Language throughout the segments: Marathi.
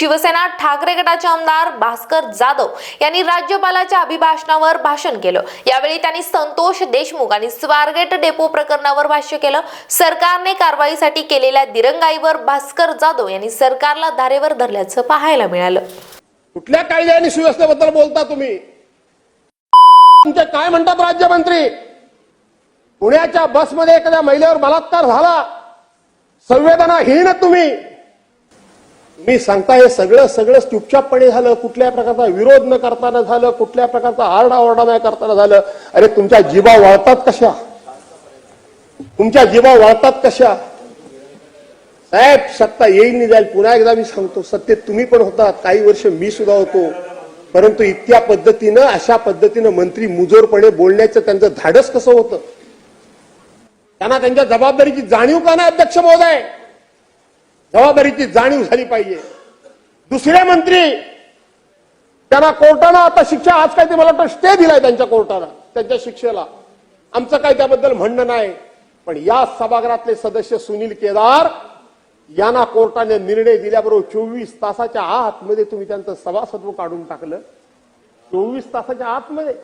शिवसेना ठाकरे गटाचे आमदार भास्कर जाधव यांनी राज्यपालाच्या अभिभाषणावर भाषण केलं. यावेळी त्यांनी संतोष देशमुख आणि स्वारगेट डेपो प्रकरणावर भाष्य केलं. सरकारने कारवाईसाठी केलेल्या दिरंगाईवर भास्कर जाधव यांनी सरकारला धारेवर धरल्याचं पाहायला मिळालं. कुठल्या कायद्या आणि सुव्यवस्थेबद्दल बोलता तुम्ही? तुमचे काय म्हणतात राज्यमंत्री? पुण्याच्या बसमध्ये एखाद्या महिलेवर बलात्कार झाला? संवेदनाहीन तुम्ही? मी सांगता हे सगळं सगळं चुपचापपणे झालं. कुठल्या प्रकारचा विरोध न करताना झालं कुठल्या प्रकारचा आरडाओरडा नाही करताना झालं. अरे तुमच्या जीवा वाळतात कशा? तुमच्या जीवा वाळतात कशा? साहेब सत्ता येईल नाही जाईल. पुन्हा एकदा मी सांगतो सत्तेत तुम्ही पण होता काही वर्ष मी सुद्धा होतो. परंतु इतक्या पद्धतीनं अशा पद्धतीनं मंत्री मुजोरपणे बोलण्याचं त्यांचं धाडस कसं होतं? त्यांना त्यांच्या जबाबदारीची जाणीव का नाही अध्यक्ष महोदय? जबाबदारीची जाणीव झाली पाहिजे. दुसरे मंत्री त्यांना कोर्टानं आता शिक्षा आज काय ते मला वाटतं स्टे दिलाय त्यांच्या कोर्टानं त्यांच्या शिक्षेला. आमचं काय त्याबद्दल म्हणणं नाही पण या सभागृहातले सदस्य सुनील केदार यांना कोर्टाने निर्णय दिल्याबरोबर चोवीस तासाच्या आतमध्ये तुम्ही त्यांचं सभासत्व काढून टाकलं. चोवीस तासाच्या आतमध्ये.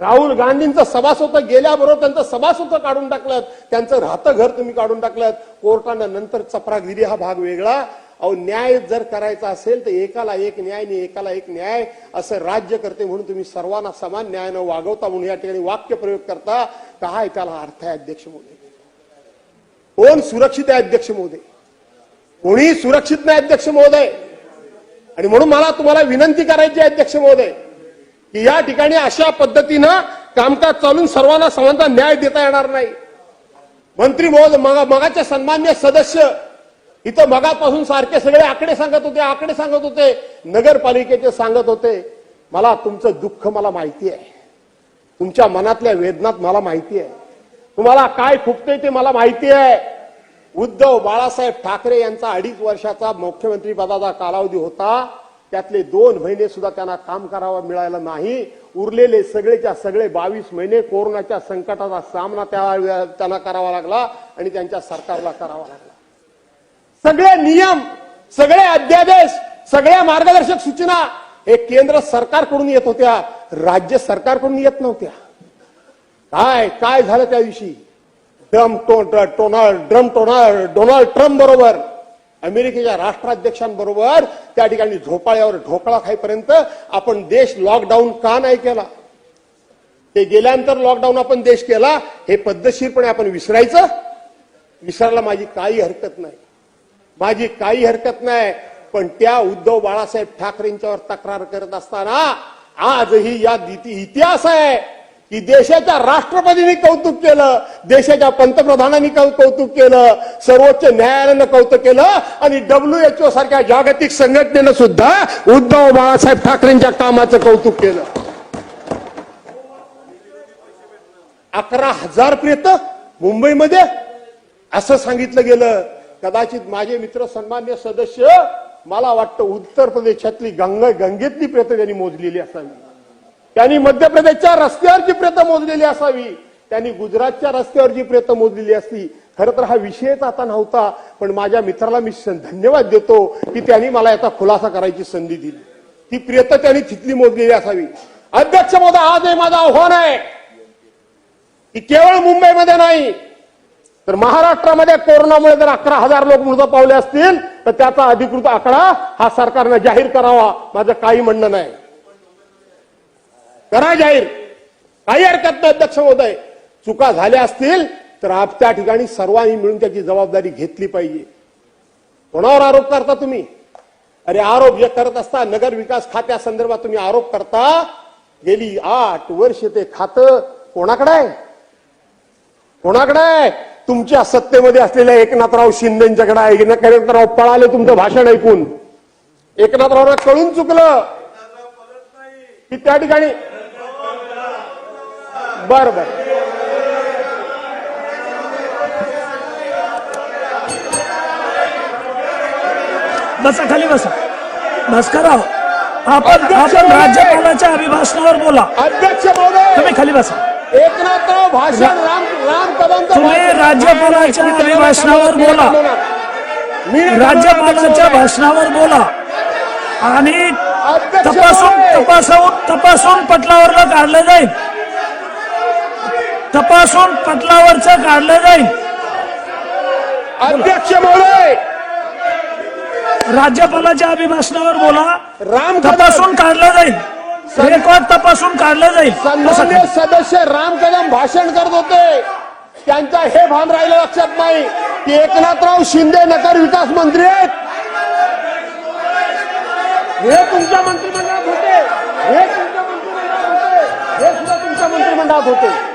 राहुल गांधींचं सभासत्व गेल्याबरोबर त्यांचं सभासत्व काढून टाकलं त्यांचं राहतं घर तुम्ही काढून टाकलं कोर्टानं नंतर चपरागिरी हा भाग वेगळा. अहो न्याय जर करायचा असेल तर एकाला एक न्याय आणि एकाला एक न्याय असं राज्य करते म्हणून तुम्ही सर्वांना समान न्यायानं वागवता म्हणून या ठिकाणी वाक्य प्रयोग करता. काय त्याला अर्थ आहे अध्यक्ष मोदी? कोण सुरक्षित आहे अध्यक्ष मोदी? कोणी सुरक्षित नाही अध्यक्ष महोदय आणि म्हणून मला तुम्हाला विनंती करायची अध्यक्ष महोदय की या ठिकाणी अशा पद्धतीनं कामकाज चालून सर्वांना समानता न्याय देता येणार नाही. मंत्री महोदय मगा मगाचे सन्मान्य सदस्य इथं मगापासून सारखे सगळे आकडे सांगत होते आकडे सांगत होते नगरपालिकेचे सांगत होते. मला तुमचं दुःख मला माहिती आहे. तुमच्या मनातल्या वेदनात मला माहिती आहे. तुम्हाला काय खुपतंय ते मला माहिती आहे. उद्धव बाळासाहेब ठाकरे यांचा अडीच वर्षाचा मुख्यमंत्री पदाचा कालावधी होता. त्यातले दोन महिने सुद्धा त्यांना काम करावा मिळालं नाही. उरलेले सगळेच्या सगळे बावीस महिने कोरोनाच्या संकटाचा सामना त्या त्यांना करावा लागला आणि त्यांच्या सरकारला करावा लागला. सगळे नियम सगळे अध्यादेश सगळ्या मार्गदर्शक सूचना हे केंद्र सरकारकडून येत होत्या. राज्य सरकारकडून येत नव्हत्या. काय काय झालं त्या दिवशी ड्रम टो टोनाल्ड ड्रम टोनाल्ड डोनाल्ड ट्रम्प बरोबर. अमेरिकेच्या राष्ट्राध्यक्षांबरोबर त्या ठिकाणी झोपाळ्यावर ढोकळा खाईपर्यंत आपण देश लॉकडाऊन का नाही केला? ते गेल्यानंतर लॉकडाऊन आपण देश केला हे पद्धतशीरपणे आपण विसरायचं? विसरायला माझी काही हरकत नाही. माझी काही हरकत नाही पण त्या उद्धव बाळासाहेब ठाकरेंच्यावर तक्रार करत असताना आजही या इतिहास आहे. की देशाच्या राष्ट्रपतींनी कौतुक केलं देशाच्या पंतप्रधानांनी कौतुक केलं सर्वोच्च न्यायालयानं कौतुक केलं आणि डब्ल्यूएचओ सारख्या जागतिक संघटनेनं सुद्धा उद्धव बाळासाहेब ठाकरेंच्या कामाचं कौतुक केलं. अकरा हजार प्रेत मुंबईमध्ये असं सांगितलं गेलं. कदाचित माझे मित्र सन्मान्य सदस्य मला वाटतं उत्तर प्रदेशातली गंगा गंगेतली प्रेत त्यांनी मोजलेली असावी. त्यांनी मध्य प्रदेशच्या रस्त्यावरची प्रेत मोजलेली असावी त्यांनी गुजरातच्या रस्त्यावरची प्रेत मोजलेली असती खरं तर हा विषयच आता नव्हता पण माझ्या मित्राला मी धन्यवाद देतो की त्यांनी मला याचा खुलासा करायची संधी दिली. ती प्रेत त्यांनी तिथली मोजलेली असावी. अध्यक्ष मोदा आज हे माझं आव्हान आहे की केवळ मुंबईमध्ये नाही तर महाराष्ट्रामध्ये कोरोनामुळे जर अकरा हजार लोक मृत पावले असतील तर त्याचा अधिकृत आकडा हा सरकारनं जाहीर करावा. माझं काही म्हणणं नाही. करा जाहीर. काही हरकत नाही अध्यक्ष महोदय. चुका झाल्या असतील तर आप त्या ठिकाणी सर्वांनी मिळून त्याची जबाबदारी घेतली पाहिजे. कोणावर आरोप करता तुम्ही? अरे आरोप जे करत असता नगर विकास खात्या संदर्भात तुम्ही आरोप करता गेली आठ वर्ष ते खातं कोणाकडे आहे? कोणाकडे आहे? तुमच्या सत्तेमध्ये असलेल्या एकनाथराव शिंदेच्याकडे आहे. एकनाथराव पळाले तुमचं भाषण ऐकून. एकनाथरावना कळून चुकलं. की त्या ठिकाणी बर बर. बसा खाली बसा. भास्करराव आपण आपण राज्यपालाच्या अभिभाषणावर बोला. अध्यक्ष महोदय! तुम्ही खाली बसा. एकनाथराव भाषण राम राम कदमचं तुम्ही राज्यपालाच्या अभिभाषणावर बोला. मी राज्यपालाच्या भाषणावर बोला. आणि तपासून. तपासून तपासून पटलावरलं काढलं जाईल. तपासून पटलावरचं काढलं जाईल. अध्यक्ष महोदय राज्यपालाच्या अभिभाषणावर बोला. राम तपासून काढलं जाईल. रेकॉर्ड तपासून काढलं जाईल. सदस्य राम कदम भाषण करत होते. त्यांचा हे भान राहिलं लक्षात नाही. की एकनाथराव शिंदे नगर विकास मंत्री आहेत. हे तुमच्या मंत्रिमंडळात होते. हे तुमच्या मंत्रिमंडळात होते. हे सुद्धा तुमच्या मंत्रिमंडळात होते.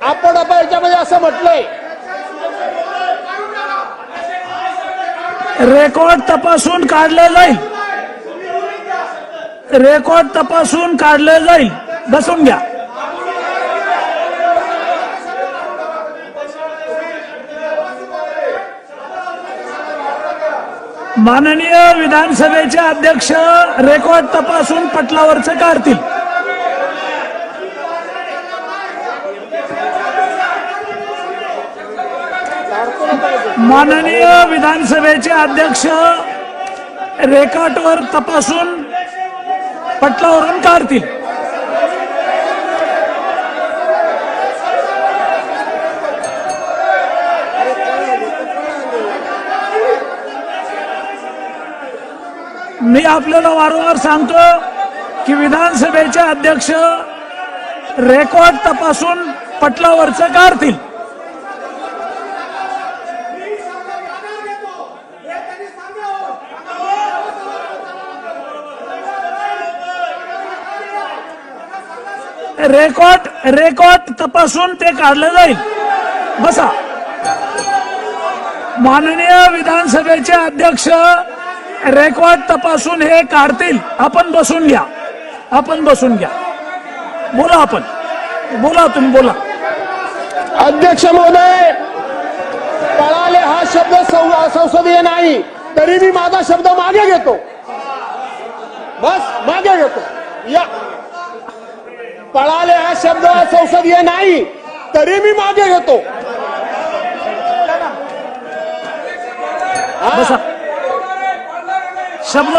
आपण आता याच्यामध्ये असं म्हटलंय. रेकॉर्ड तपासून काढले जाईल. रेकॉर्ड तपासून काढले जाईल. बसून घ्या. माननीय विधानसभेचे अध्यक्ष रेकॉर्ड तपासून पटलावरचं काढतील. माननीय विधानसभेचे अध्यक्ष रेकॉर्डवर तपासून पटलावरून काढतील. मी आपल्याला वारंवार सांगतो की विधानसभेचे अध्यक्ष रेकॉर्ड तपासून पटलावरचं काढतील. रेकॉर्ड रेकॉर्ड तपासून ते काढलं जाईल. बसा. माननीय विधानसभेचे अध्यक्ष रेकॉर्ड तपासून हे काढतील. आपण बसून घ्या. आपण बसून घ्या. बोला आपण. बोला तुम्ही बोला. अध्यक्ष महोदय पळाले हा शब्द संसदीय नाही तरी मी माझा शब्द मागे घेतो. बस मागे घेतो. या पळाले हा शब्द संसदीय नाही तरी मी मागे घेतो. शब्द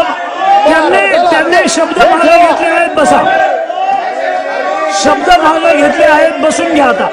त्यांनी त्यांनी शब्द मागे घेतले आहेत बसा. शब्द मागे घेतले आहेत बसून घ्या आता.